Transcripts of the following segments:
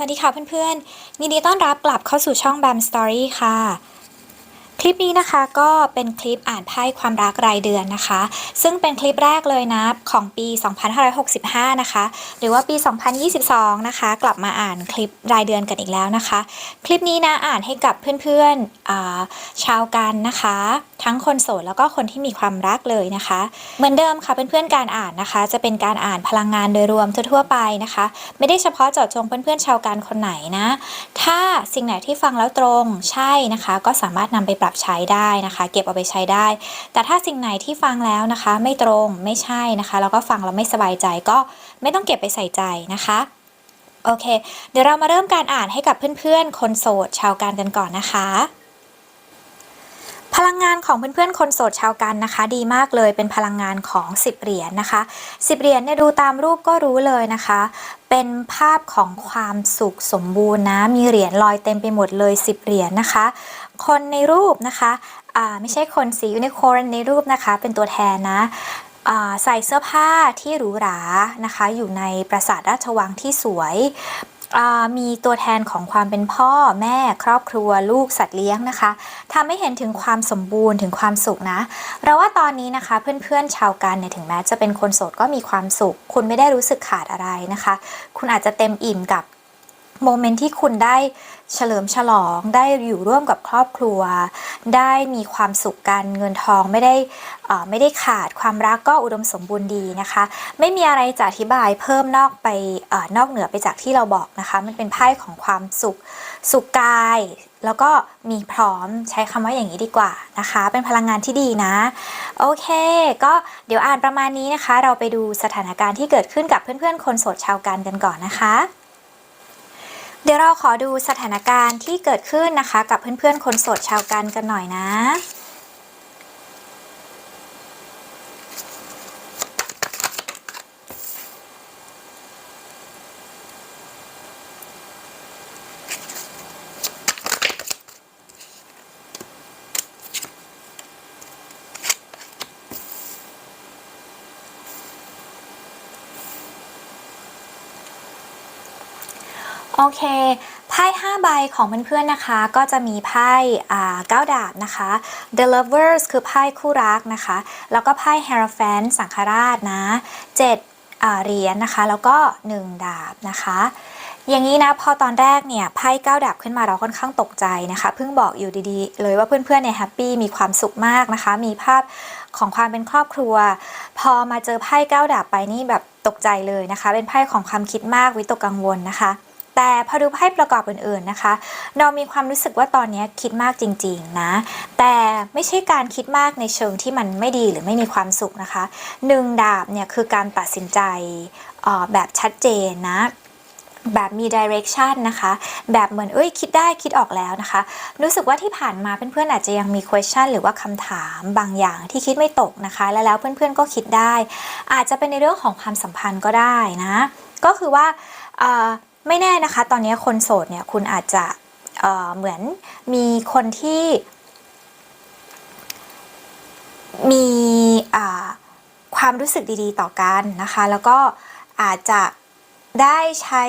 สวัสดีค่ะเพื่อนๆยินดีต้อนรับกลับเข้าสู่ช่อง BAM Story ค่ะ คลิปนี้นะคะก็เป็นคลิปอ่านไพ่ความรักรายเดือนนะคะ ซึ่งเป็นคลิปแรกเลยนะของปี 2565 นะคะ หรือว่าปี 2022 นะคะ กลับมาอ่านคลิปรายเดือนกันอีกแล้วนะคะ คลิปนี้นะอ่านให้กับเพื่อนๆชาวกันนะคะ ทั้งคนโสดแล้วก็คนที่มีความรักเลยนะคะ เหมือนเดิมค่ะเพื่อนๆการอ่านนะคะ จะเป็นการอ่านพลังงานโดยรวมทั่วๆไปนะคะ ไม่ได้เฉพาะเจาะจงเพื่อนๆชาวกันคนไหนนะ ถ้าสิ่งไหนที่ฟังแล้วตรงใช่นะคะ ก็สามารถนำไปปรับใช้ได้นะคะ เก็บเอาไปใช้ได้ แต่ถ้าสิ่งไหนที่ฟังแล้วนะคะ ไม่ตรงไม่ใช่นะคะ แล้วก็ฟังแล้วไม่สบายใจก็ไม่ต้องเก็บไปใส่ใจนะคะโอเค เดี๋ยวเรามาเริ่มการอ่านให้กับเพื่อนๆ คนโสดชาวการกันก่อนนะคะพลังงานของเพื่อนๆ คนโสดชาวกันนะคะ ดีมากเลยเป็นพลังงานของ10เหรียญนะคะ10เหรียญเนี่ยดูตามรูปก็รู้เลยนะคะ เป็นภาพของความสุขสมบูรณ์นะมีเหรียญลอยเต็มไปหมดเลย10เหรียญนะคะ คนในรูปนะคะอ่าไม่ใช่คนสียูนิคอร์นในรูปนะคะ เป็นตัวแทนนะอ่าใส่เสื้อผ้าที่หรูหรานะคะ อยู่ในปราสาทราชวังที่สวยอ่ามีตัวแทนของความเป็นพ่อแม่ครอบครัวลูกสัตว์เลี้ยงนะคะทำให้เห็นถึงความสมบูรณ์ถึงความสุขนะ เราว่าตอนนี้นะคะเพื่อนๆชาวกันเนี่ยถึงแม้จะเป็นคนโสดก็มีความสุข คุณไม่ได้รู้สึกขาดอะไรนะคะ คุณอาจจะเต็มอิ่มกับโมเมนต์ที่คุณได้ เฉลิมฉลองได้อยู่ร่วมกับครอบครัว ได้มีความสุขกันเงินทองไม่ได้ไม่ได้ขาดความรักก็อุดมสมบูรณ์ดีนะคะ ไม่มีอะไรจะอธิบายเพิ่มนอกไปออนอกเหนือไปจากที่เราบอกนะคะ มันเป็นไพ่ของความสุขสุขกาย แล้วก็มีพร้อมใช้คำว่าอย่างนี้ดีกว่านะคะ เป็นพลังงานที่ดีนะ โอเค ก็เดี๋ยวอ่านประมาณนี้นะคะ เราไปดูสถานการณ์ที่เกิดขึ้นกับเพื่อนๆ คนโสดชาวกันกันก่อนนะคะ เดี๋ยวเราขอดูสถานการณ์ที่เกิดขึ้นนะคะ กับเพื่อนๆ คนโสดชาวกันกันหน่อยนะ เคไพ่5ใบของเพื่อนๆนะคะ ก็จะมีไพ่เก้าดาบนะคะ The Lovers คือไพ่คู่รักนะคะ แล้วก็ไพ่ Hierophant สังฆราชนะ7เหรียญนะคะ แล้วก็ 1 ดาบนะคะอย่างนี้นะพอตอนแรกเนี่ยไพ่ก้าดาบขึ้นมาเราค่อนข้างตกใจนะคะเพิ่งบอกอยู่ดีๆ เลยว่าเพื่อนๆเนี่ยแฮปปี้มีความสุขมากนะคะ มีภาพของความเป็นครอบครัว พอมาเจอไพ่ก้าดาบไปนี่แบบตกใจเลยนะคะ เป็นไพ่ของความคิดมากวิตกกังวลนะคะ แต่พอดูไพ่ประกอบอื่นๆนะคะ เรามีความรู้สึกว่าตอนนี้คิดมากจริงๆนะ แต่ไม่ใช่การคิดมากในเชิงที่มันไม่ดีหรือไม่มีความสุขนะคะหนึ่งดาบเนี่ยคือการตัดสินใจออแบบชัดเจนนะแบบมี direction นะคะ แบบเหมือนเอ้ยคิดได้คิดออกแล้วนะคะ รู้สึกว่าที่ผ่านมาเพื่อนๆอาจจะยังมี question หรือว่าคำถามบางอย่างที่คิดไม่ตกนะคะ แล้วแล้วเพื่อนๆก็คิดได้ อาจจะเป็นในเรื่องของความสัมพันธ์ก็ได้นะ ก็คือว่า ไม่แน่นะคะ ตอนนี้คนโสดเนี่ยคุณอาจจะเเหมือนมีคนที่ มีความรู้สึกดีๆ ต่อกันนะคะ แล้วก็อาจจะได้ใช้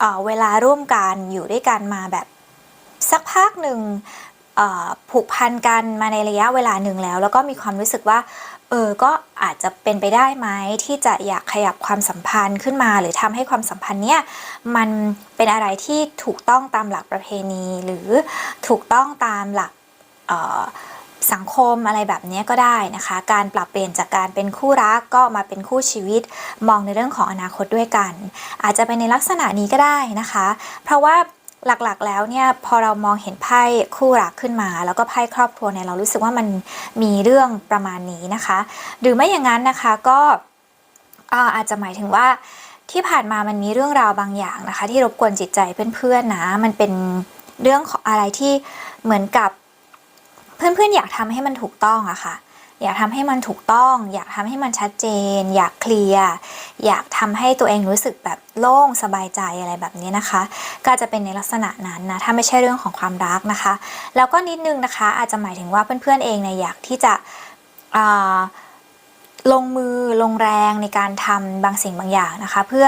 เเวลาร่วมกันอยู่ด้วยกันมาแบบสักพักหนึ่งผูกพันกันมาในระยะเวลาหนึ่งแล้ว แล้วก็มีความรู้สึกว่า เออก็อาจจะเป็นไปได้ไหมที่จะอยากขยับความสัมพันธ์ขึ้นมา หรือทำให้ความสัมพันธ์เนี้ยมันเป็นอะไรที่ถูกต้องตามหลักประเพณี หรือถูกต้องตามหลักสังคมอะไรแบบนี้ก็ได้นะคะ การปรับเปลี่ยนจากการเป็นคู่รักก็มาเป็นคู่ชีวิต มองในเรื่องของอนาคตด้วยกัน อาจจะเป็นในลักษณะนี้ก็ได้นะคะ เพราะว่า หลักๆ แล้วเนี่ยพอเรามองเห็นไพ่คู่รักขึ้นมา แล้วก็ไพ่ครอบครัวเนี่ยเรารู้สึกว่ามันมีเรื่องประมาณนี้นะคะ หรือไม่อย่างนั้นนะคะก็อาอาจจะหมายถึงว่าที่ผ่านมามันมีเรื่องราวบางอย่างนะคะ ที่รบกวนจิตใจเพื่อนๆนะมันเป็นเรื่องของอะไรที่เหมือนกับเพื่อนๆอยากทำให้มันถูกต้องอะค่ะ อยากทำให้มันถูกต้อง อยากทำให้มันชัดเจน อยากเคลียร์อยากทำให้ตัวเองรู้สึกแบบโล่งสบายใจอะไรแบบนี้นะคะ ก็จะเป็นในลักษณะนั้นนะถ้าไม่ใช่เรื่องของความรักนะคะ แล้วก็นิดนึงนะคะ อาจจะหมายถึงว่าเพื่อนๆเองเนี่ยอยากที่จะลงมือลงแรงในการทำบางสิ่งบางอย่างนะคะ เพื่อ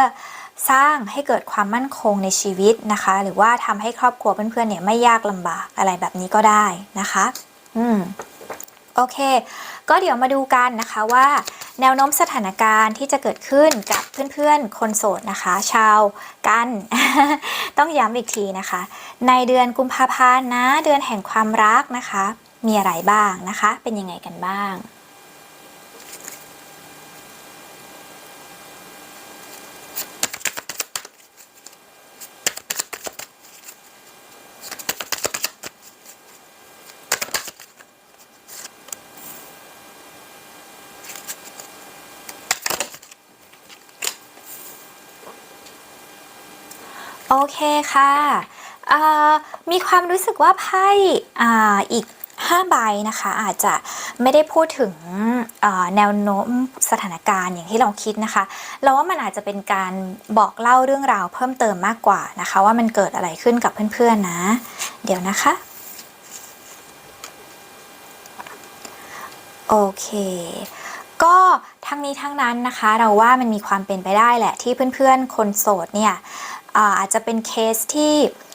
สร้างให้เกิดความมั่นคงในชีวิตนะคะ หรือว่าทำให้ครอบครัวเพื่อนๆเนี่ยไม่ยากลำบากอะไรแบบนี้ก็ได้นะคะ อืมโอเค ก็เดี๋ยวมาดูกันนะคะว่า แนวโน้มสถานการณ์ที่จะเกิดขึ้นกับเพื่อนๆ คนโสดนะคะ ชาวกัน ต้องย้ำอีกทีนะคะ ในเดือนกุมภาพันธ์นะ เดือนแห่งความรักนะคะ มีอะไรบ้างนะคะ เป็นยังไงกันบ้าง โอเคค่ะมีความรู้สึกว่าไพ่ออีก5ใบนะคะอาจจะไม่ได้พูดถึงแนวโน้มสถานการณ์อย่างที่เราคิดนะคะเราว่ามันอาจจะเป็นการบอกเล่าเรื่องราวเพิ่มเติมมากกว่านะคะ ว่ามันเกิดอะไรขึ้นกับเพื่อนๆนะ เดี๋ยวนะคะ โอเค ก็ ทั้งนี้ทั้งนั้นนะคะ เราว่ามันมีความเป็นไปได้แหละ ที่เพื่อนๆ คนโสดเนี่ยอาจจะเป็นเคสที่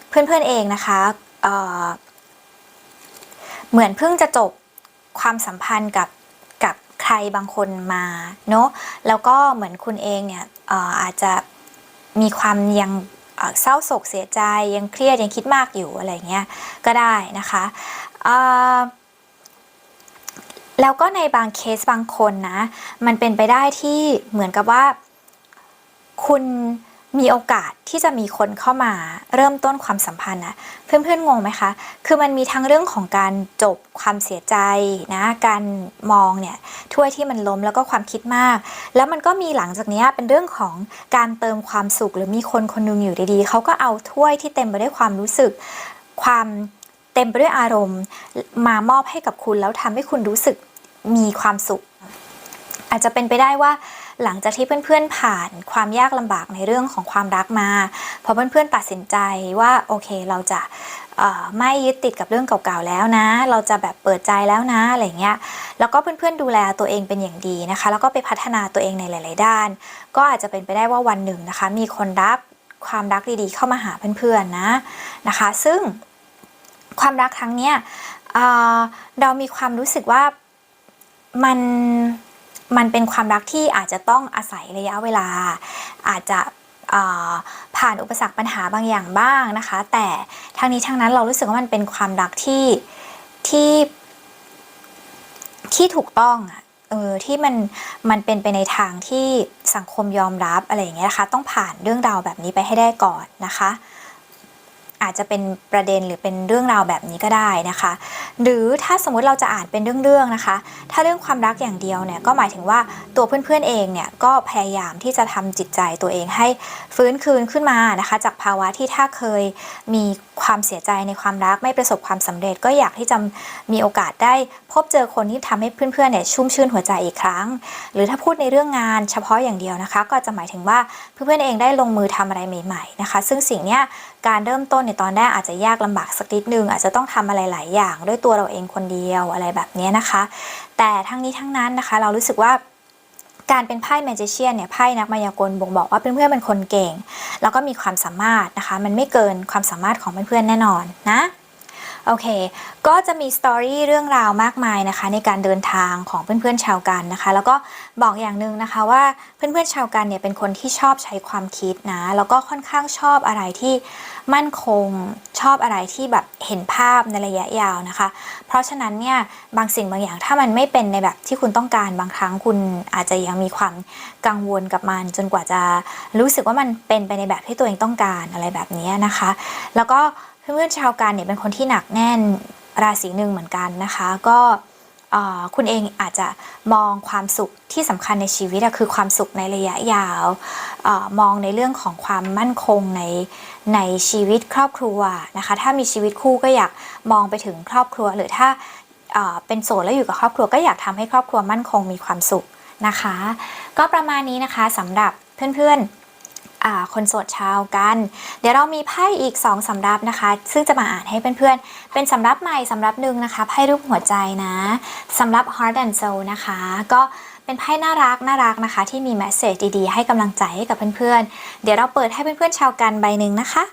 เพื่อนๆเองนะคะเหมือนเพิ่งจะจบความสัมพันธ์กับกับใครบางคนมาเนาะแล้วก็เหมือนคุณเองเนี่ยอาจจะมีความยังเศร้าโศกเสียใจยังเครียดยังคิดมากอยู่อะไรเงี้ยก็ได้นะคะ แล้วก็ในบางเคสบางคนนะ มันเป็นไปได้ที่เหมือนกับว่า คุณมีโอกาสที่จะมีคนเข้ามาเริ่มต้นความสัมพันธ์นะเพื่อนๆงงไหมคะ คือมันมีทั้งเรื่องของการจบความเสียใจนะ การมองเนี่ยถ้วยที่มันล้มแล้วก็ความคิดมาก แล้วมันก็มีหลังจากนี้เป็นเรื่องของการเติมความสุข หรือมีคนคนหนึงอยู่ดีๆเขาก็เอาถ้วยที่เต็มไปด้วยความรู้สึก ความ เต็มไปด้วยอารมณ์ มามอบให้กับคุณแล้วทำให้คุณรู้สึกมีความสุข อาจจะเป็นไปได้ว่าหลังจากที่เพื่อนๆผ่านความยากลำบากในเรื่องของความรักมาพอเพื่อนๆตัดสินใจว่าโอเคเราจะไม่ยึดติดกับเรื่องเก่าๆแล้วนะ เราจะแบบเปิดใจแล้วนะอะไรเงี้ย แล้วก็เพื่อนๆดูแลตัวเองเป็นอย่างดีนะคะ แล้วก็ไปพัฒนาตัวเองในหลายๆด้าน ก็อาจจะเป็นไปได้ว่าวันหนึ่งนะคะ มีคนรักความรักดีๆเข้ามาหาเพื่อนๆนะนะคะ ซึ่ง ความรักครั้งเนี้ยเรามีความรู้สึกว่ามันมันเป็นความรักที่อาจจะต้องอาศัยระยะเวลา อาจจะผ่านอุปสรรคปัญหาบางอย่างบ้างนะคะ แต่ทั้งนี้ทั้งนั้นเรารู้สึกว่ามันเป็นความรักที่ที่ที่ถูกต้องอะเออที่มันมันเป็นไปในทางที่สังคมยอมรับอะไรอย่างเงี้ยนะคะ ต้องผ่านเรื่องราวแบบนี้ไปให้ได้ก่อนนะคะ อาจจะเป็นประเด็นหรือเป็นเรื่องราวแบบนี้ก็ได้นะคะ หรือถ้าสมมุติเราจะอ่านเป็นเรื่องๆนะคะ ถ้าเรื่องความรักอย่างเดียวเนี่ยก็หมายถึงว่าตัวเพื่อนๆเองเนี่ยก็พยายามที่จะทำจิตใจตัวเองให้ฟื้นคืนขึ้นมานะคะ จากภาวะที่ถ้าเคยมีความเสียใจในความรักไม่ประสบความสำเร็จ ก็อยากที่จะมีโอกาสได้พบเจอคนที่ทำให้เพื่อนๆเนี่ยชุ่มชื่นหัวใจอีกครั้ง หรือถ้าพูดในเรื่องงานเฉพาะอย่างเดียวนะคะ ก็จะหมายถึงว่าเพื่อนๆเองได้ลงมือทำอะไรใหม่ๆนะคะ ซึ่งสิ่งเนี้ยการเริ่มต้นในตอนแรกอาจจะยากลำบากสักนิดนึงอาจจะต้องทำอะไรหลายอย่าง ด้วยตัวเราเองคนเดียวอะไรแบบนี้นะคะ แต่ทั้งนี้ทั้งนั้นนะคะ เรารู้สึกว่า การเป็นไพ่แมจิเชียนเนี่ยไพ่นักมายากลบ่งบอกว่าเพื่อนๆเป็นคนเก่ง แล้วก็มีความสามารถนะคะ มันไม่เกินความสามารถของเพื่อนๆแน่นอนนะ โอเค ก็จะมีสตอรี่เรื่องราวมากมายนะคะในการเดินทางของเพื่อนๆชาวกันนะคะ แล้วก็บอกอย่างหนึ่งนะคะว่าเพื่อนๆชาวกันเนี่ยเป็นคนที่ชอบใช้ความคิดนะ แล้วก็ค่อนข้างชอบอะไรที่มั่นคงชอบอะไรที่แบบเห็นภาพในระยะยาวนะคะ เพราะฉะนั้นเนี่ยบางสิ่งบางอย่างถ้ามันไม่เป็นในแบบที่คุณต้องการบางครั้งคุณอาจจะยังมีความกังวลกับมัน จนกว่าจะรู้สึกว่ามันเป็นไปในแบบที่ตัวเองต้องการอะไรแบบนี้นะคะ แล้วก็ เพื่อนๆชาวกันเนี่ยเป็นคนที่หนักแน่นราศีหนึ่งเหมือนกันนะคะ ก็คุณเองอาจจะมองความสุขที่สำคัญในชีวิตอะคือความสุขในระยะยาวอมองในเรื่องของความมั่นคงในในชีวิตครอบครัวนะคะ ถ้ามีชีวิตคู่ก็อยากมองไปถึงครอบครัว หรือถ้าเป็นโสดแล้วอยู่กับครอบครัวก็อยากทำให้ครอบครัวมั่นคงมีความสุขนะคะ ก็ประมาณนี้นะคะสำหรับเพื่อนๆ คนโสดชาวกัน เดี๋ยวเรามีไพ่อีก 2 สำรับนะคะ ซึ่งจะมาอ่านให้เพื่อนๆ เป็นสำรับใหม่สำรับหนึ่งนะคะไพ่รูปหัวใจนะสำรับ Heart and Soul นะคะ ก็เป็นไพ่น่ารักน่ารักนะคะ ที่มีแมสเซจดีๆ ให้กำลังใจให้กับเพื่อนๆ เดี๋ยวเราเปิดให้เพื่อนๆชาวกันใบหนึ่งนะคะ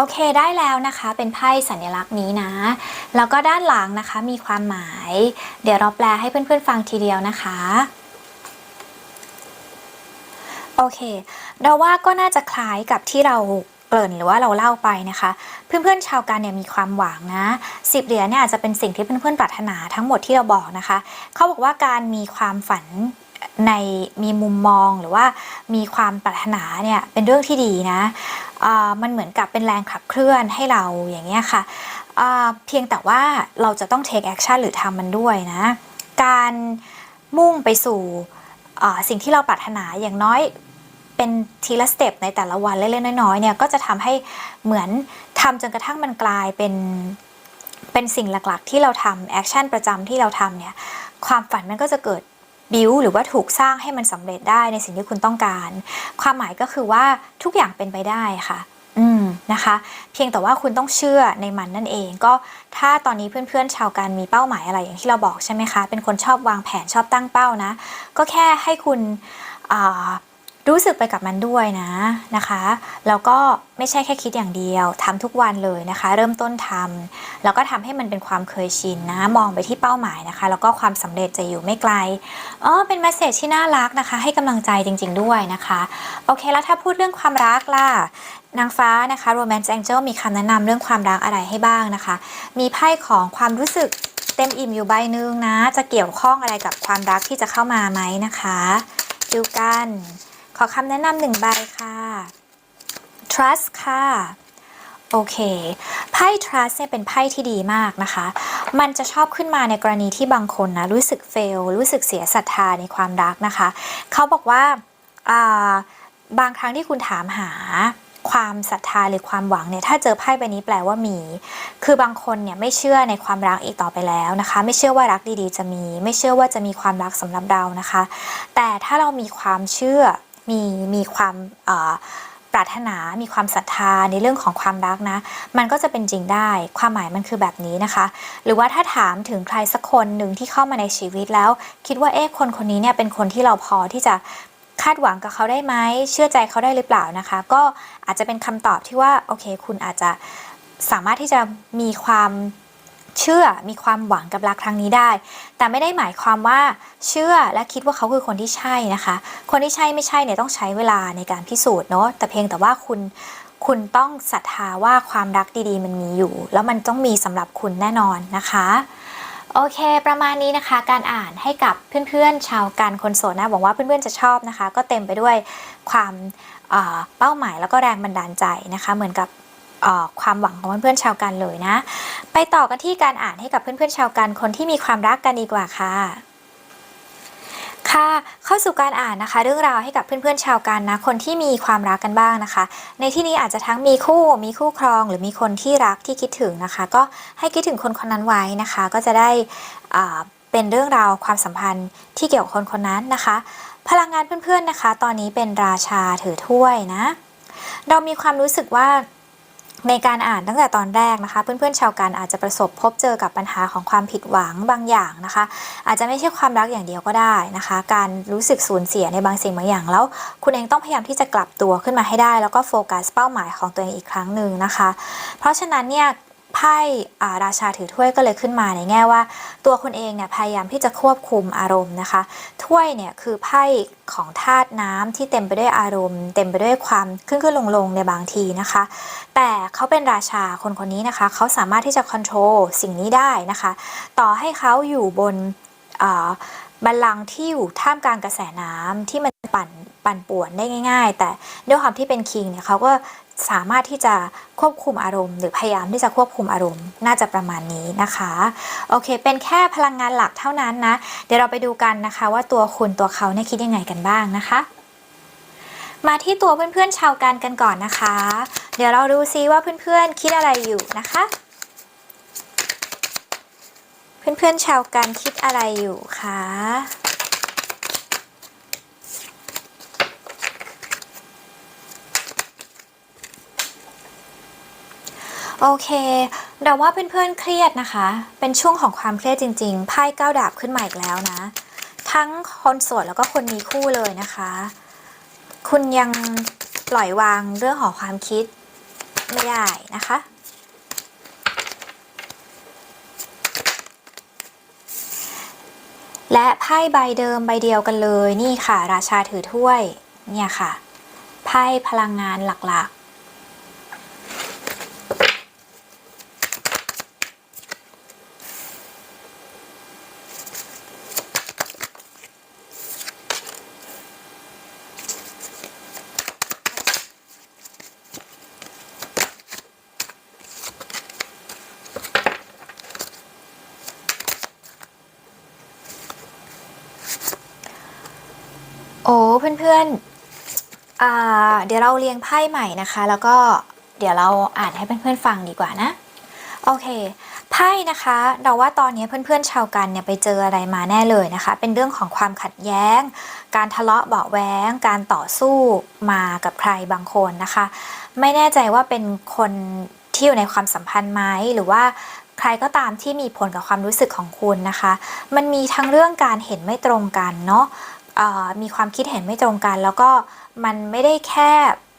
โอเคได้แล้วนะคะเป็นไพ่สัญลักษณ์นี้นะ แล้วก็ด้านหลังนะคะมีความหมาย เดี๋ยวเราแปลให้เพื่อนๆฟังทีเดียวนะคะโอเค เราว่าก็น่าจะคล้ายกับที่เราเกริ่นหรือว่าเราเล่าไปนะคะ เพื่อนๆชาวกันเนี่ยมีความหวังนะสิบเหรียญเนี่ยอาจจะเป็นสิ่งที่เพื่อนๆปรารถนาทั้งหมดที่เราบอกนะคะ เขาบอกว่าการมีความฝัน ในมีมุมมองหรือว่ามีความปรารถนาเนี่ยเป็นเรื่องที่ดีนะมันเหมือนกับเป็นแรงขับเคลื่อนให้เราอย่างเงี้ยค่ะเพียงแต่ว่าเราจะต้อง take action หรือทำมันด้วยนะ การมุ่งไปสู่สิ่งที่เราปรารถนาอย่างน้อยเป็นทีละสเต็ปในแต่ละวันเล็กๆน้อยๆเนี่ยก็จะทำให้เหมือนทำจนกระทั่งมันกลายเป็นเป็นสิ่งหลักๆ ที่เราทำแอคชั่นประจำที่เราทำเนี่ยความฝันมันก็จะเกิด บิวหรือว่าถูกสร้างให้มันสำเร็จได้ในสิ่งที่คุณต้องการ ความหมายก็คือว่าทุกอย่างเป็นไปได้ค่ะอืมนะคะ เพียงแต่ว่าคุณต้องเชื่อในมันนั่นเองก็ถ้าตอนนี้เพื่อนๆชาวการมีเป้าหมายอะไรอย่างที่เราบอกใช่ไหมคะ เป็นคนชอบวางแผนชอบตั้งเป้านะ ก็แค่ให้คุณอ่า รู้สึกไปกับมันด้วยนะนะคะแล้วก็ไม่ใช่แค่คิดอย่างเดียวทำทุกวันเลยนะคะ เริ่มต้นทำแล้วก็ทำให้มันเป็นความเคยชินนะมองไปที่เป้าหมายนะคะ แล้วก็ความสำเร็จจะอยู่ไม่ไกลอ๋อเป็นแมสเซจที่น่ารักนะคะ ให้กำลังใจจริง ๆ ด้วยนะคะโอเคแล้วถ้าพูดเรื่องความรักล่ะนางฟ้านะคะ Romance Angel มีคำแนะนำเรื่องความรักอะไรให้บ้างนะคะ มีไพ่ของความรู้สึกเต็มอิ่มอยู่ใบหนึ่งนะ จะเกี่ยวข้องอะไรกับความรักที่จะเข้ามาไหมนะคะ ดูกัน ขอคำแนะนำหนึ่งใบค่ะ trust ค่ะ โอเค ไพ่ trust เนี่ยเป็นไพ่ที่ดีมากนะคะ มันจะชอบขึ้นมาในกรณีที่บางคนนะ รู้สึก fail รู้สึกเสียศรัทธาในความรักนะคะ เขาบอกว่าอ่าบางครั้งที่คุณถามหาความศรัทธาหรือความหวังเนี่ยถ้าเจอไพ่ใบนี้แปลว่ามี คือบางคนเนี่ยไม่เชื่อในความรักอีกต่อไปแล้วนะคะ ไม่เชื่อว่ารักดีๆจะมี ไม่เชื่อว่าจะมีความรักสำหรับเรานะคะ แต่ถ้าเรามีความเชื่อ มีมีความปรารถนา มีความศรัทธาในเรื่องของความรักนะ มันก็จะเป็นจริงได้ ความหมายมันคือแบบนี้นะคะ หรือว่าถ้าถามถึงใครสักคนหนึ่งที่เข้ามาในชีวิตแล้ว คิดว่าเอ๊ะคนคนนี้เนี่ยเป็นคนที่เราพอที่จะคาดหวังกับเขาได้ไหม เชื่อใจเขาได้หรือเปล่านะคะ ก็อาจจะเป็นคำตอบที่ว่าโอเค คุณอาจจะสามารถที่จะมีความ เชื่อมีความหวังกับรักครั้งนี้ได้ แต่ไม่ได้หมายความว่าเชื่อและคิดว่าเขาคือคนที่ใช่นะคะ คนที่ใช่ไม่ใช่เนี่ยต้องใช้เวลาในการพิสูจน์เนาะแต่เพียงแต่ว่าคุณคุณต้องศรัทธาว่าความรักดีๆ มันมีอยู่ แล้วมันต้องมีสำหรับคุณแน่นอนนะคะโอเค ประมาณนี้นะคะ การอ่านให้กับเพื่อนๆ ชาวการคนโสดนะหวังว่าเพื่อนๆ จะชอบนะคะ ก็เต็มไปด้วยความเอ่อเป้าหมายแล้วก็แรงบันดาลใจนะคะ เหมือนกับ ความหวังของเพื่อนๆชาวกันเลยนะ ไปต่อกันที่การอ่านให้กับเพื่อนๆชาวกันคนที่มีความรักกันดีกว่าค่ะค่ะเข้าสู่การอ่านนะคะ เรื่องราวให้กับเพื่อนๆชาวกันนะคนที่มีความรักกันบ้างนะคะ ในที่นี้อาจจะทั้งมีคู่มีคู่ครองหรือมีคนที่รักที่คิดถึงนะคะ ก็ให้คิดถึงคนคนนั้นไว้นะคะ ก็จะได้เป็นเรื่องราวความสัมพันธ์ที่เกี่ยวกับคนคนนั้นนะคะ พลังงานเพื่อนๆนะคะ ตอนนี้เป็นราชาถือถ้วยนะ เรามีความรู้สึกว่า ในการอ่านตั้งแต่ตอนแรกนะคะ เพื่อนๆชาวกันอาจจะประสบพบเจอกับปัญหาของความผิดหวังบางอย่างนะคะ อาจจะไม่ใช่ความรักอย่างเดียวก็ได้นะคะ การรู้สึกสูญเสียในบางสิ่งบางอย่างแล้ว คุณเองต้องพยายามที่จะกลับตัวขึ้นมาให้ได้ แล้วก็โฟกัสเป้าหมายของตัวเองอีกครั้งหนึ่งนะคะ เพราะฉะนั้นเนี่ย ไพ่ราชาถือถ้วยก็เลยขึ้นมาในแง่ว่า ตัวคุณเองเนี่ยพยายามที่จะควบคุมอารมณ์นะคะ ถ้วยเนี่ยคือไพ่ของธาตุน้ำที่เต็มไปด้วยอารมณ์ เต็มไปด้วยความขึ้นขึ้นลงลงในบางทีนะคะ แต่เขาเป็นราชาคนคนนี้นะคะ เขาสามารถที่จะควบคุมสิ่งนี้ได้นะคะ ต่อให้เขาอยู่บนบัลลังก์ที่อยู่ท่ามกลางกระแสน้ำที่มันปั่นปั่นป่วนได้ง่าย ๆ แต่ด้วยความที่เป็นคิงเนี่ยเขาก็ สามารถที่จะควบคุมอารมณ์ หรือพยายามที่จะควบคุมอารมณ์ น่าจะประมาณนี้นะคะโอเค เป็นแค่พลังงานหลักเท่านั้นนะ เดี๋ยวเราไปดูกันนะคะ ว่าตัวคุณตัวเขาเนี่ยคิดยังไงกันบ้างนะคะมาที่ตัวเพื่อนๆชาวกันกันก่อนนะคะ เดี๋ยวเราดูซิว่าเพื่อนๆคิดอะไรอยู่นะคะ เพื่อนๆชาวกันคิดอะไรอยู่คะ โอเคเดาว่าเพื่อนๆเครียดนะคะ เป็นช่วงของความเครียดจริงๆไพ่เก้าดาบขึ้นมาอีกแล้วนะ ทั้งคนโสดแล้วก็คนมีคู่เลยนะคะ คุณยังปล่อยวางเรื่องของความคิดไม่ได้นะคะ และไพ่ใบเดิมใบเดียวกันเลยนี่ค่ะ ราชาถือถ้วยเนี่ยค่ะไพ่พลังงานหลักๆ โอ้เพื่อนๆอ่าเดี๋ ยวเราเรียงไพ่ใหม่นะคะ แล้วก็เดี๋ยวเราอ่านให้เพื่อนๆฟังดีกว่านะ โอเค ไพ่นะคะ เราว่าตอนนี้เพื่อนๆชาวกันเนี่ยไปเจออะไรมาแน่เลยนะคะ เป็นเรื่องของความขัดแย้ง การทะเลาะเบาแว้ง การต่อสู้มากับใครบางคนนะคะ ไม่แน่ใจว่าเป็นคนที่อยู่ในความสัมพันธ์ไหมหรือว่าใครก็ตามที่มีผลกับความรู้สึกของคุณนะคะ มันมีทั้งเรื่องการเห็นไม่ตรงกันเนาะมีความคิดเห็นไม่ตรงกัน แล้วก็ มันไม่ได้แค่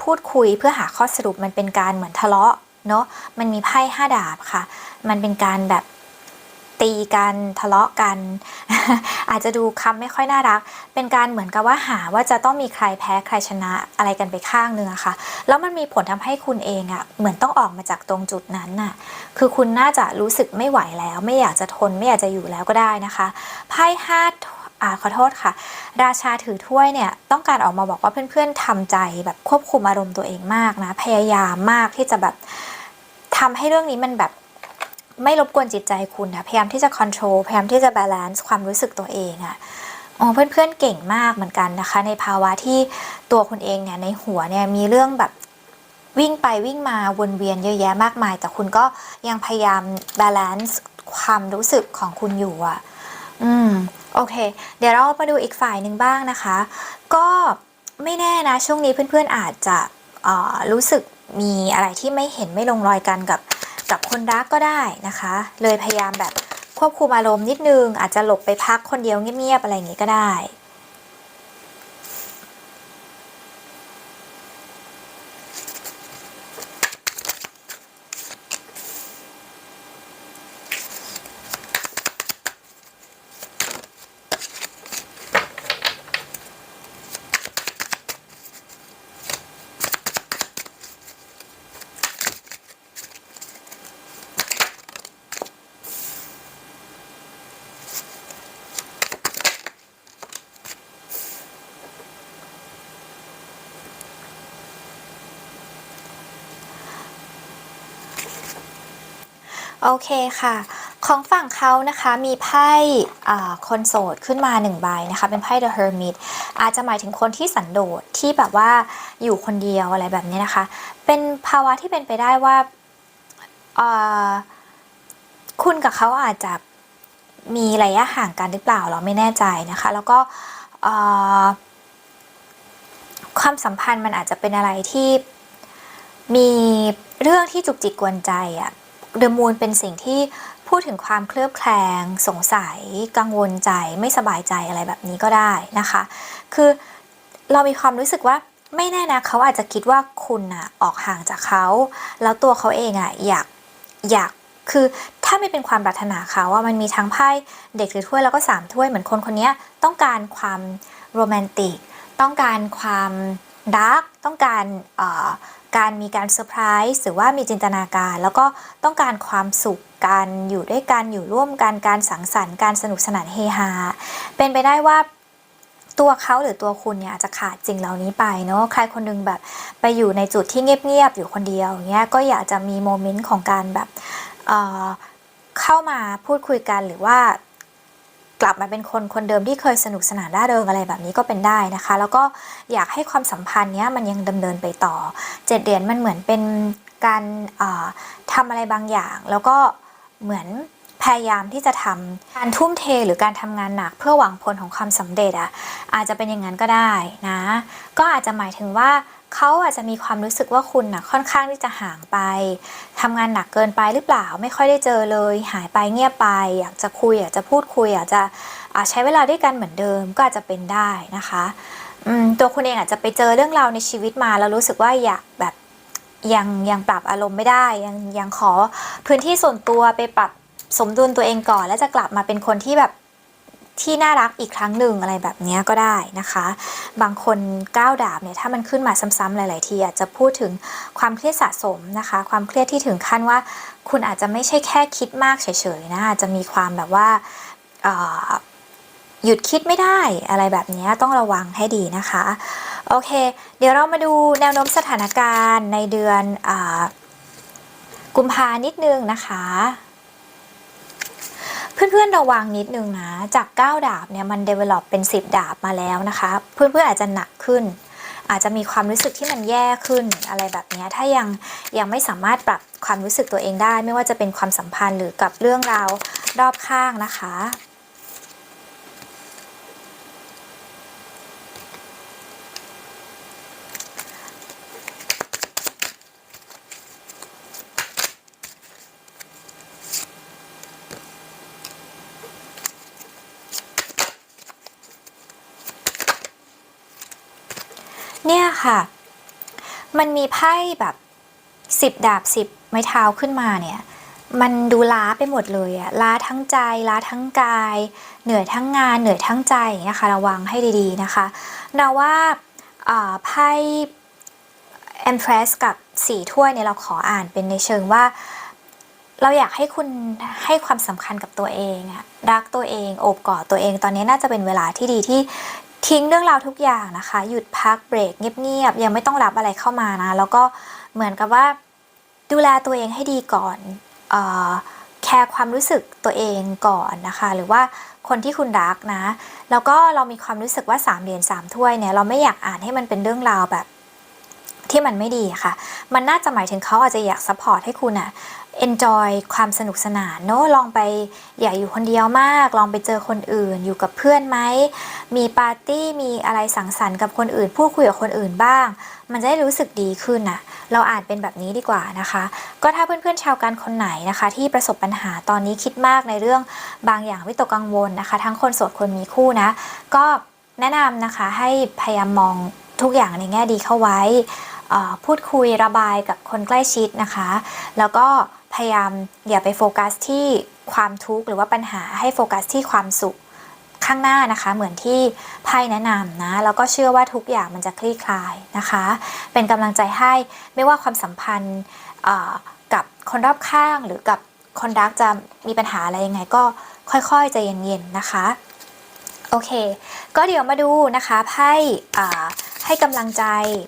พูดคุยเพื่อหาข้อสรุปมันเป็นการเหมือนทะเลาะเนาะมันมีไพ่ห้าดาบค่ะ มันเป็นการแบบตีกันทะเลาะกัน อาจจะดูคำไม่ค่อยน่ารัก เป็นการเหมือนกับว่าหาว่าจะต้องมีใครแพ้ใครชนะอะไรกันไปข้างนึงอะค่ะ แล้วมันมีผลทำให้คุณเองอะเหมือนต้องออกมาจากตรงจุดนั้นน่ะ คือคุณน่าจะรู้สึกไม่ไหวแล้ว ไม่อยากจะทนไม่อยากจะอยู่แล้วก็ได้นะคะไพ่ห้า อ่าขอโทษค่ะ ราชาถือถ้วยเนี่ยต้องการออกมาบอกว่าเพื่อนๆทำใจแบบควบคุมอารมณ์ตัวเองมากนะ พยายามมากที่จะแบบทำให้เรื่องนี้มันแบบไม่รบกวนจิตใจคุณนะพยายามที่จะค o n t r o l พยายามที่จะบาลานซ์ความรู้สึกตัวเองอะอ๋อเพื่อนๆเก่งมากเหมือนกันนะคะ ในภาวะที่ตัวคุณเองเนี่ยในหัวเนี่ยมีเรื่องแบบวิ่งไปวิ่งมาวนเวียนเยอะแยะมากมาย แต่คุณก็ยังพยายามบาลานซ์ความรู้สึกของคุณอยู่อะ อืมโอเค เดี๋ยวเรามาดูอีกฝ่ายหนึ่งบ้างนะคะ ก็ไม่แน่นะ ช่วงนี้เพื่อนๆอาจจะรู้สึกมีอะไรที่ไม่เห็นไม่ลงรอยกันกับกับคนรักก็ได้นะคะ เลยพยายามแบบควบคุมอารมณ์นิดนึง อาจจะหลบไปพักคนเดียวเงียบๆอะไรอย่างงี้ก็ได้ โอเคค่ะ ของฝั่งเขานะคะมีไพ่อ่าคนโสดขึ้นมาหนึ่งใบนะคะ เป็นไพ่ The Hermit อาจจะหมายถึงคนที่สันโดษที่แบบว่าอยู่คนเดียวอะไรแบบนี้นะคะ เป็นภาวะที่เป็นไปได้ว่าคุณกับเขาอาจจะมีระยะห่างกันหรือเปล่าเราไม่แน่ใจนะคะ แล้วก็ความสัมพันธ์มันอาจจะเป็นอะไรที่มีเรื่องที่จุกจิกกวนใจอะ เดอะมูนเป็นสิ่งที่พูดถึงความเคลือบแคลง สงสัย กังวลใจไม่สบายใจอะไรแบบนี้ก็ได้นะคะ คือเรามีความรู้สึกว่าไม่แน่นะเขาอาจจะคิดว่าคุณอะออกห่างจากเขา แล้วตัวเขาเองอะอยากอยากคือถ้าไม่เป็นความปรารถนาเขาว่ามันมีทั้งไพ่เด็กถือถ้วยแล้วก็สามถ้วยเหมือนคนคนนี้ต้องการความโรแมนติก ต้องการความดาร์กต้องการ การมีการเซอร์ไพรส์หรือว่ามีจินตนาการ แล้วก็ต้องการความสุขการอยู่ด้วยกันอยู่ร่วมกันการสังสรรค์การสนุกสนานเฮฮาเป็นไปได้ว่าตัวเขาหรือตัวคุณเนี่ยอาจจะขาดสิ่งเหล่านี้ไปเนาะใครคนหนึงแบบไปอยู่ในจุดที่เงียบๆอยู่คนเดียวอย่างเงี้ยก็อยากจะมีโมเมนต์ของการแบบเอ่อเข้ามาพูดคุยกันหรือว่า กลับมาเป็นคนคนเดิมที่เคยสนุกสนานร่าเริงอะไรแบบนี้ก็เป็นได้นะคะ แล้วก็อยากให้ความสัมพันธ์เนี้ยมันยังดำเนินไปต่อเจ็ดเหรียญมันเหมือนเป็นการเอ่อทำอะไรบางอย่าง แล้วก็เหมือนพยายามที่จะทำการทุ่มเทหรือการทำงานหนักเพื่อหวังผลของความสำเร็จอะอาจจะเป็นอย่างนั้นก็ได้นะ ก็อาจจะหมายถึงว่า เขาอาจจะมีความรู้สึกว่าคุณนะค่อนข้างที่จะห่างไปทำงานหนักเกินไปหรือเปล่า ไม่ค่อยได้เจอเลย หายไปเงียบไป อยากจะคุยอยากจะพูดคุยอยากจะอาใช้เวลาด้วยกันเหมือนเดิมก็อาจจะเป็นได้นะคะตัวคุณเองอาจจะไปเจอเรื่องราวในชีวิตมาแล้วรู้สึกว่าอยากแบบยังยังปรับอารมณ์ไม่ได้ ยังยังขอพื้นที่ส่วนตัวไปปรับสมดุลตัวเองก่อน แล้วจะกลับมาเป็นคนที่แบบ ที่น่ารักอีกครั้งหนึ่งอะไรแบบนี้ก็ได้นะคะ บางคนก้าวดาบเนี่ยถ้ามันขึ้นมาซ้ำๆหลาย ๆ ทีอาจจะพูดถึงความเครียดสะสมนะคะ ความเครียดที่ถึงขั้นว่า คุณอาจจะไม่ใช่แค่คิดมากเฉยๆนะอาจจะมีความแบบว่าหยุดคิดไม่ได้อะไรแบบนี้ต้องระวังให้ดีนะคะ โอเค เดี๋ยวเรามาดูแนวโน้มสถานการณ์ในเดือนอกุมภานิดนึงนะคะ เพื่อนๆระวังนิดนึงนะ จาก 9 ดาบเนี่ยมัน develop เป็น 10 ดาบมาแล้วนะคะ เพื่อนๆอาจจะหนักขึ้น อาจจะมีความรู้สึกที่มันแย่ขึ้นอะไรแบบนี้ถ้ายังยังไม่สามารถปรับความรู้สึกตัวเองได้ ไม่ว่าจะเป็นความสัมพันธ์หรือกับเรื่องราวรอบข้างนะคะ เนี่ยค่ะ มันมีไพ่แบบสิบดาบสิบไม้เท้าขึ้นมาเนี่ย มันดูล้าไปหมดเลยอะล้าทั้งใจล้าทั้งกาย เหนื่อยทั้งงานเหนื่อยทั้งใจอย่างเงี้ยค่ะระวังให้ดีๆนะคะนาว่าอ่าไพ่แอมเพรสกับสี่ถ้วยเนี่ยเราขออ่านเป็นในเชิงว่า เราอยากให้คุณให้ความสำคัญกับตัวเองอะรักตัวเองโอบกอดตัวเอง ตอนนี้น่าจะเป็นเวลาที่ดีที่ ทิ้งเรื่องราวทุกอย่างนะคะ หยุดพักเบรกเงียบๆยังไม่ต้องรับอะไรเข้ามานะ แล้วก็เหมือนกับว่าดูแลตัวเองให้ดีก่อนออแคร์ความรู้สึกตัวเองก่อนนะคะ หรือว่าคนที่คุณรักนะ แล้วก็เรามีความรู้สึกว่าสามเหรียญสามถ้วยเนี่ยเราไม่อยากอ่านให้มันเป็นเรื่องราวแบบที่มันไม่ดีค่ะ มันน่าจะหมายถึงเขาอาจจะอยากซัพพอร์ตให้คุณอะ enjoy ความสนุกสนานเนอะลองไปอย่าอยู่คนเดียวมาก ลองไปเจอคนอื่น อยู่กับเพื่อนไหม มีปาร์ตี้มีอะไรสังสรรค์กับคนอื่น พูดคุยกับคนอื่นบ้าง มันจะได้รู้สึกดีขึ้นน่ะเราอ่านเป็นแบบนี้ดีกว่านะคะ ก็ถ้าเพื่อนๆชาวกันคนไหนนะคะ ที่ประสบปัญหาตอนนี้คิดมากในเรื่องบางอย่างวิตกกังวลนะคะ ทั้งคนโสดคนมีคู่นะ ก็แนะนำนะคะให้พยายามมองทุกอย่างในแง่ดีเข้าไว้พูดคุยระบายกับคนใกล้ชิดนะคะ แล้วก็ พยายามอย่าไปโฟกัสที่ความทุกข์หรือว่าปัญหาให้โฟกัสที่ความสุขข้างหน้านะคะเหมือนที่ไพ่แนะนำนะแล้วก็เชื่อว่าทุกอย่างมันจะคลี่คลายนะคะ เป็นกำลังใจให้ไม่ว่าความสัมพันธ์กับคนรอบข้างหรือกับคนรักจะมีปัญหาอะไรยังไงก็ค่อยๆใจเย็นๆนะคะ โอเค ก็เดี๋ยวมาดูนะคะไพ่ให้กำลังใจ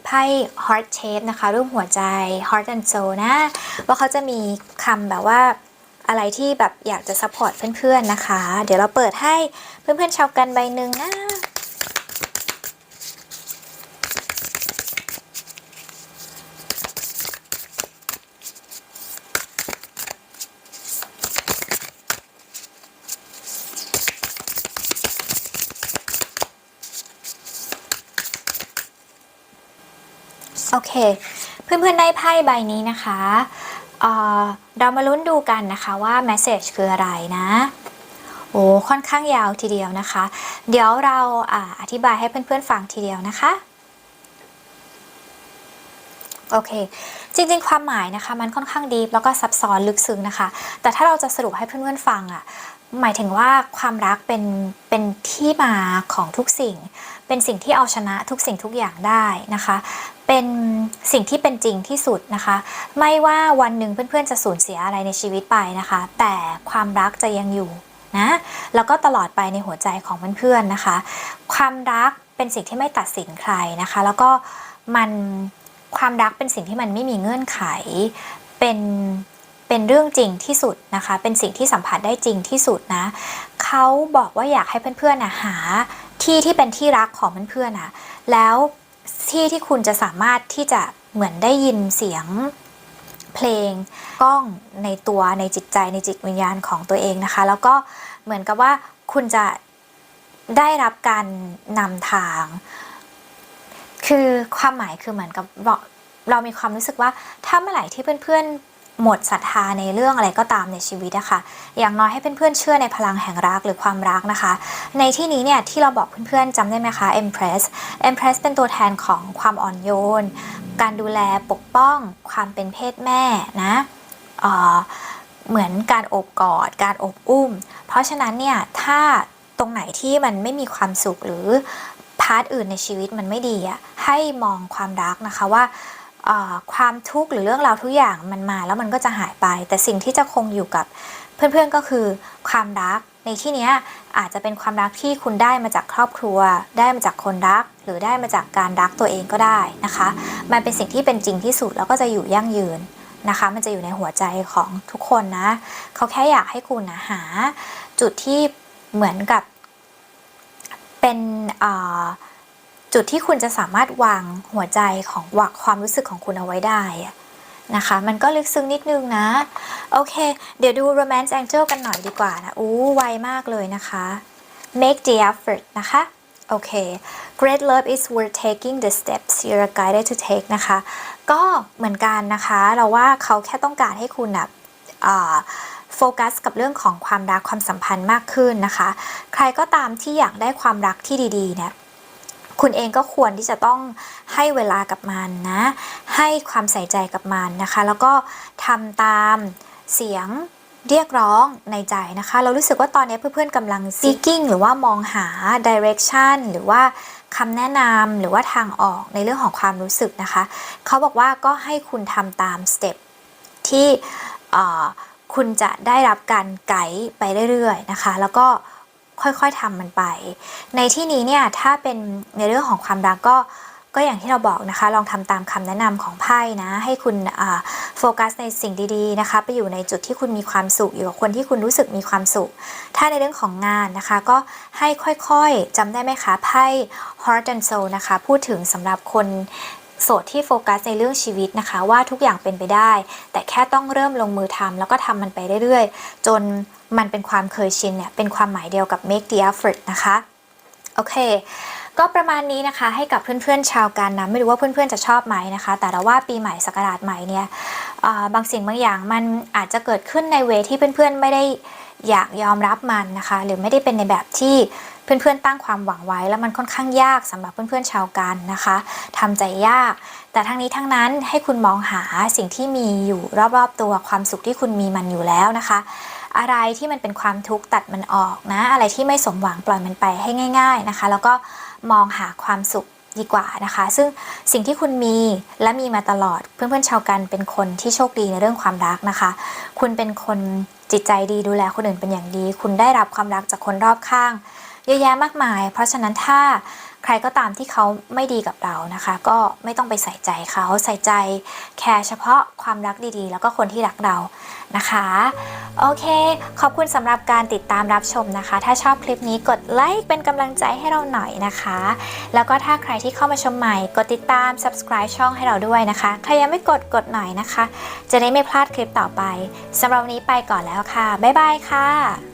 ไพ่ heart shape นะคะ รูปหัวใจ heart and soul นะ ว่าเขาจะมีคำแบบว่าอะไรที่แบบอยากจะ support เพื่อนๆนะคะ เดี๋ยวเราเปิดให้เพื่อนๆชาวกันใบหนึ่งนะ โอเค เล้ใบนี้นะคะเเรามาลุ้นดูกันนะคะว่า message คืออะไรนะโอ้ค่อนข้างยาวทีเดียวนะคะ เดี๋ยวเราอาอธิบายให้เพื่อนๆฟังทีเดียวนะคะโอเค จริงๆ ความหมายนะคะ มันค่อนข้างดีแล้วก็ซับซ้อนลึกซึ้งนะคะ แต่ถ้าเราจะสรุปให้เพื่อนๆฟังอะ่ะหมายถึงว่าความรักเป็นเป็นที่มาของทุกสิ่ง เป็นสิ่งที่เอาชนะทุกสิ่งทุกอย่างได้นะคะ เป็นสิ่งที่เป็นจริงที่สุดนะคะ ไม่ว่าวันหนึ่งเพื่อนๆจะสูญเสียอะไรในชีวิตไปนะคะ แต่ความรักจะยังอยู่นะแล้วก็ตลอดไปในหัวใจของเพื่อนๆนะคะ ความรักเป็นสิ่งที่ไม่ตัดสินใครนะคะ แล้วก็มันความรักเป็นสิ่งที่มันไม่มีเงื่อนไข เป็นเป็นเรื่องจริงที่สุดนะคะ เป็นสิ่งที่สัมผัสได้จริงที่สุดนะเขาบอกว่าอยากให้เพื่อนๆนะหา ที่ที่เป็นที่รักของเพื่อนๆนะแล้วที่ที่คุณจะสามารถที่จะเหมือนได้ยินเสียงเพลงกล้องในตัวในจิตใจในจิตวิญญาณของตัวเองนะคะ แล้วก็เหมือนกับว่าคุณจะได้รับการนำทาง คือความหมายคือเหมือนกับเราเรามีความรู้สึกว่าถ้าเมื่อไหร่ที่เพื่อนๆ หมดศรัทธาในเรื่องอะไรก็ตามในชีวิตอะคะอย่างน้อยให้เพื่อนๆเชื่อในพลังแห่งรักหรือความรักนะคะ ในที่นี้เนี่ยที่เราบอกเพื่อนๆจำได้ไหมคะ Empress Empress เป็นตัวแทนของความอ่อนโยน การดูแลปกป้องความเป็นเพศแม่นะเเหมือนการอบกอด การอบอุ้ม เพราะฉะนั้นเนี่ยถ้าตรงไหนที่มันไม่มีความสุขหรือพาร์ทอื่นในชีวิตมันไม่ดีอะให้มองความรักนะคะว่า ความทุกข์หรือเรื่องราวทุกอย่างมันมาแล้วมันก็จะหายไป แต่สิ่งที่จะคงอยู่กับเพื่อนๆก็คือความรัก ในที่นี้อาจจะเป็นความรักที่คุณได้มาจากครอบครัว ได้มาจากคนรัก หรือได้มาจากการรักตัวเองก็ได้นะคะ มันเป็นสิ่งที่เป็นจริงที่สุดแล้วก็จะอยู่ยั่งยืนนะคะ มันจะอยู่ในหัวใจของทุกคนนะ เขาแค่อยากให้คุณนะหา จุดที่เหมือนกับเป็นอ่า จุดที่คุณจะสามารถวางหัวใจของวางความรู้สึกของคุณเอาไว้ได้นะคะ มันก็ลึกซึ้งนิดนึงนะ โอเค เดี๋ยวดู romance angel กันหน่อยดีกว่านะ อู้ไวมากเลยนะคะ make the effort นะคะ โอเค great love is worth taking the steps you're guided to take นะคะ ก็เหมือนกันนะคะ เราว่าเขาแค่ต้องการให้คุณนะอ่าโฟกัสกับเรื่องของความรักความสัมพันธ์มากขึ้นนะคะ ใครก็ตามที่อยากได้ความรักที่ดีๆเนี่ย คุณเองก็ควรที่จะต้องให้เวลากับมันนะ ให้ความใส่ใจกับมันนะคะ แล้วก็ทำตามเสียงเรียกร้องในใจนะคะ เรารู้สึกว่าตอนนี้เพื่อนๆกำลัง seeking หรือว่ามองหา direction หรือว่าคำแนะนำหรือว่าทางออกในเรื่องของความรู้สึกนะคะ เขาบอกว่าก็ให้คุณทำตามสเต็ปที่คุณจะได้รับการไกด์ไปเรื่อยๆนะคะ แล้วก็ ค่อยๆทำมันไป ในที่นี้เนี่ยถ้าเป็นในเรื่องของความรักก็ก็อย่างที่เราบอกนะคะ ลองทำตามคำแนะนำของไพ่นะ ให้คุณโฟกัสในสิ่งดีๆนะคะ ไปอยู่ในจุดที่คุณมีความสุขอยู่กับคนที่คุณรู้สึกมีความสุข ถ้าในเรื่องของงานนะคะ ก็ให้ค่อยๆจำได้ไหมคะไพ่ Heart and Soul นะคะ พูดถึงสำหรับคน โสดที่โฟกัสในเรื่องชีวิตนะคะ ว่าทุกอย่างเป็นไปได้ แต่แค่ต้องเริ่มลงมือทำแล้วก็ทำมันไปเรื่อยๆ จนมันเป็นความเคยชินเนี่ยเป็นความหมายเดียวกับ make the effort นะคะโอเคก็ประมาณนี้นะคะให้กับเพื่อนๆชาวกันนะไม่รู้ว่าเพื่อนๆจะชอบไหมนะคะ แต่เราว่าปีใหม่ศักราชใหม่เนี่ยบางสิ่งบางอย่างมันอาจจะเกิดขึ้นในเวที่เพื่อนๆไม่ได้อยากยอมรับมันนะคะ หรือไม่ได้เป็นในแบบที่ เพื่อนๆตั้งความหวังไว้ แล้วมันค่อนข้างยากสำหรับเพื่อนๆชาวกันนะคะทำใจยาก แต่ทั้งนี้ทั้งนั้นให้คุณมองหาสิ่งที่มีอยู่รอบๆตัวความสุขที่คุณมีมันอยู่แล้วนะคะ อะไรที่มันเป็นความทุกข์ตัดมันออกนะ อะไรที่ไม่สมหวังปล่อยมันไปให้ง่าย ๆนะคะ แล้วก็มองหาความสุขดีกว่านะคะ ซึ่งสิ่งที่คุณมีและมีมาตลอดเพื่อนๆชาวกันเป็นคนที่โชคดีในเรื่องความรักนะคะ คุณเป็นคนจิตใจดีดูแลคนอื่นเป็นอย่างดี คุณได้รับความรักจากคนรอบข้าง เยอะแยะมากมาย เพราะฉะนั้นถ้าใครก็ตามที่เขาไม่ดีกับเรานะคะ ก็ไม่ต้องไปใส่ใจเขาใส่ใจแคร์เฉพาะความรักดีๆ แล้วก็คนที่รักเรานะคะ โอเค ขอบคุณสำหรับการติดตามรับชมนะคะ ถ้าชอบคลิปนี้กดไลค์เป็นกำลังใจให้เราหน่อยนะคะ แล้วก็ถ้าใครที่เข้ามาชมใหม่ กดติดตาม subscribe ช่องให้เราด้วยนะคะใครยังไม่กดกดหน่อยนะคะ จะได้ไม่พลาดคลิปต่อไปสำหรับวันนี้ไปก่อนแล้วค่ะบ๊ายบายค่ะ